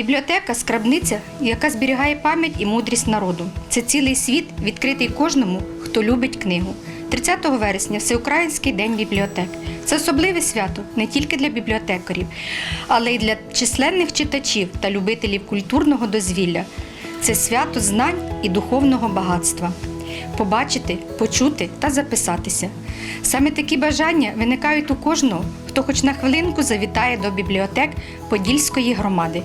Бібліотека скрабниця, яка зберігає пам'ять і мудрість народу. Це цілий світ, відкритий кожному, хто любить книгу. 30 вересня Всеукраїнський день бібліотек. Це особливе свято не тільки для бібліотекарів, але й для численних читачів та любителів культурного дозвілля. Це свято знань і духовного багатства. Побачити, почути та записатися. Саме такі бажання виникають у кожного, хто хоч на хвилинку завітає до бібліотек Подільської громади.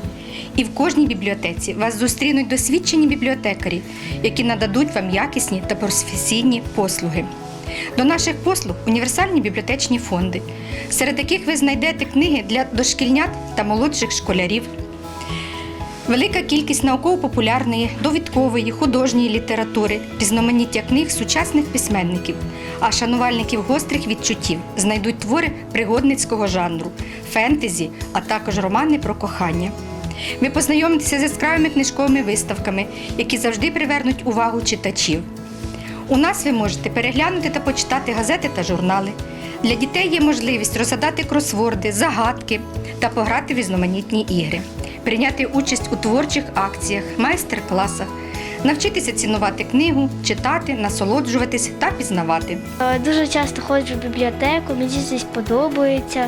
І в кожній бібліотеці вас зустрінуть досвідчені бібліотекарі, які нададуть вам якісні та професійні послуги. До наших послуг універсальні бібліотечні фонди, серед яких ви знайдете книги для дошкільнят та молодших школярів. Велика кількість науково-популярної, довідкової, художньої літератури, різноманіття книг сучасних письменників, а шанувальників гострих відчуттів знайдуть твори пригодницького жанру, фентезі, а також романи про кохання. Ви познайомитеся з яскравими книжковими виставками, які завжди привернуть увагу читачів. У нас ви можете переглянути та почитати газети та журнали. Для дітей є можливість розгадати кросворди, загадки та пограти в різноманітні ігри, прийняти участь у творчих акціях, майстер-класах, навчитися цінувати книгу, читати, насолоджуватись та пізнавати. Е, Дуже часто ходжу в бібліотеку, мені здесь подобається.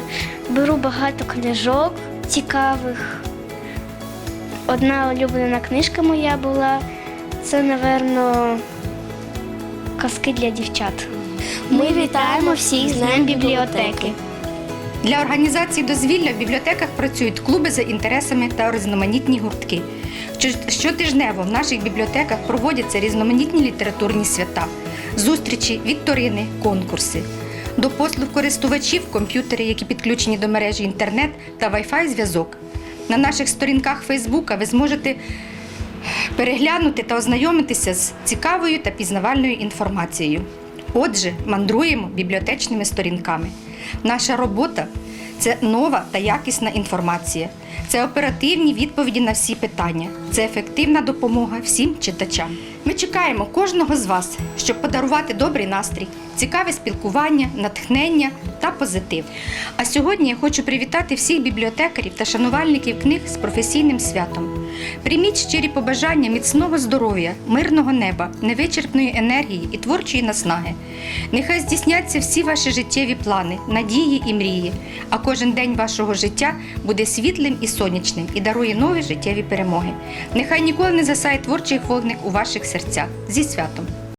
Беру багато книжок цікавих. Одна улюблена книжка моя була це, напевно, казки для дівчат. Ми вітаємо всіх з Днем бібліотеки. Для організації дозвілля в бібліотеках працюють клуби за інтересами та різноманітні гуртки. Щотижнево в наших бібліотеках проводяться різноманітні літературні свята, зустрічі, вікторини, конкурси. До послуг користувачів комп'ютери, які підключені до мережі інтернет та Wi-Fi зв'язок. На наших сторінках Фейсбука ви зможете переглянути та ознайомитися з цікавою та пізнавальною інформацією. Отже, мандруємо бібліотечними сторінками. Наша робота це нова та якісна інформація, це оперативні відповіді на всі питання, це ефективна допомога всім читачам. Ми чекаємо кожного з вас, щоб подарувати добрий настрій, цікаве спілкування, натхнення та позитив. А сьогодні я хочу привітати всіх бібліотекарів та шанувальників книг з професійним святом. Прийміть щирі побажання міцного здоров'я, мирного неба, невичерпної енергії і творчої наснаги. Нехай здійсняться всі ваші життєві плани, надії і мрії, а кожен день вашого життя буде світлим і сонячним і дарує нові життєві перемоги. Нехай ніколи не засає творчий вогник у ваших серцях. Зі святом!